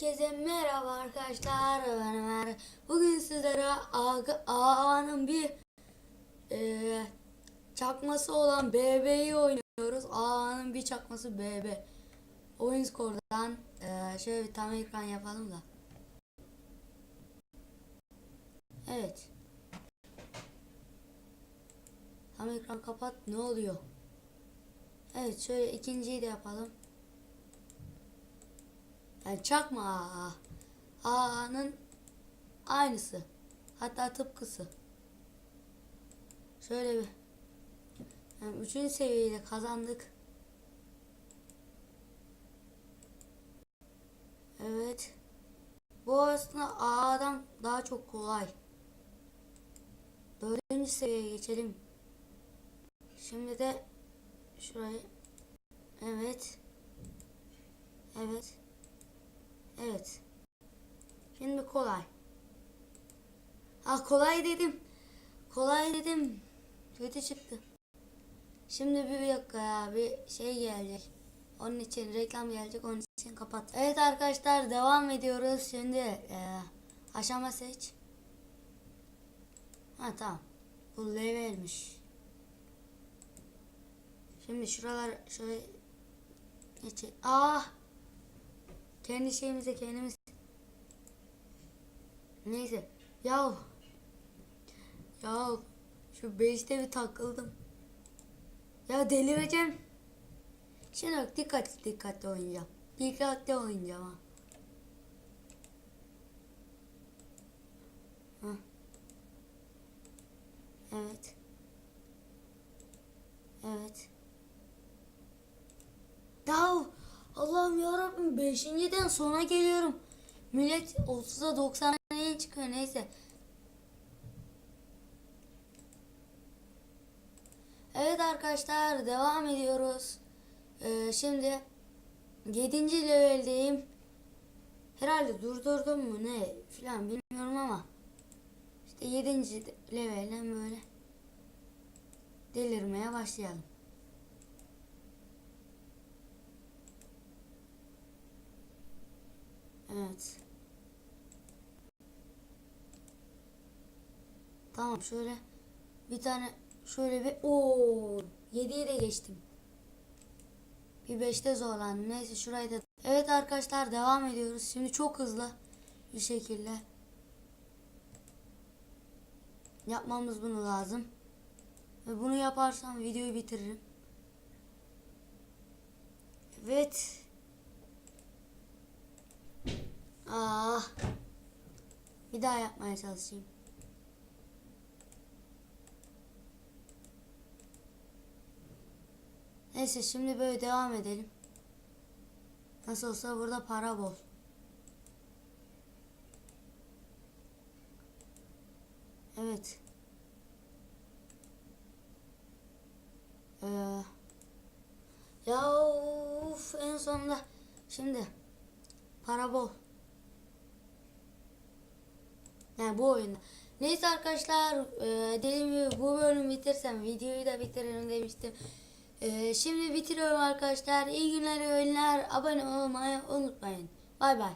Herkese merhaba arkadaşlar ben Ömer. Bugün sizlere Ağa'nın bir e, çakması olan BB'yi oynuyoruz. Ağa'nın bir çakması BB. Oyun skordan e, şöyle bir tam ekran yapalım da. Evet. Tam ekran kapat ne oluyor? Evet şöyle ikinciyi de yapalım. Yani çakma. A'nın aynısı. Hatta tıpkısı. Şöyle bir. Yani üçüncü seviyeyi de kazandık. Evet. Bu aslında A'dan daha çok kolay. Dördüncü seviyeye geçelim. Şimdi de şurayı. Evet. Evet. Evet. Şimdi kolay. Ha kolay dedim. Kolay dedim. Kötü çıktı. Şimdi bir dakika ya bir şey gelecek. Onun için reklam gelecek onun için kapat. Evet arkadaşlar devam ediyoruz. Şimdi e, aşama seç. Ha tamam. Bu levelmiş. Şimdi şuralar şöyle geçe. Ah! Kendi şeyimize kendimiz. Neyse. Ya. Ya. Şu beşte bir takıldım. Ya delireceğim. Şimdi bak dikkatli dikkatli oynayacağım. Dikkatli oynayacağım ha. Evet. Evet. Yahu Allah'ım yarabbim 5.den sona geliyorum. Millet 30'a 90'a neye çıkıyor neyse. Evet arkadaşlar devam ediyoruz. Ee, şimdi 7. leveldeyim. Herhalde durdurdum mu ne filan bilmiyorum ama işte 7. levelden böyle delirmeye başlayalım. Evet. Tamam şöyle bir tane şöyle bir o 7'ye de geçtim. Bir 5'te zorlandım. Neyse şurayı da Evet arkadaşlar devam ediyoruz. Şimdi çok hızlı bir şekilde yapmamız bunu lazım. Ve bunu yaparsam videoyu bitiririm. Evet. Ah. Bir daha yapmaya çalışayım. Neyse şimdi böyle devam edelim. Nasıl olsa burada para bol. Evet. Ee, ya of, en sonunda şimdi para bol. Yani bu oyunda. Neyse arkadaşlar e, dediğim gibi bu bölümü bitirsem videoyu da bitiririm demiştim. E, şimdi bitiriyorum arkadaşlar. İyi günler, iyi. Abone olmayı unutmayın. Bay bay.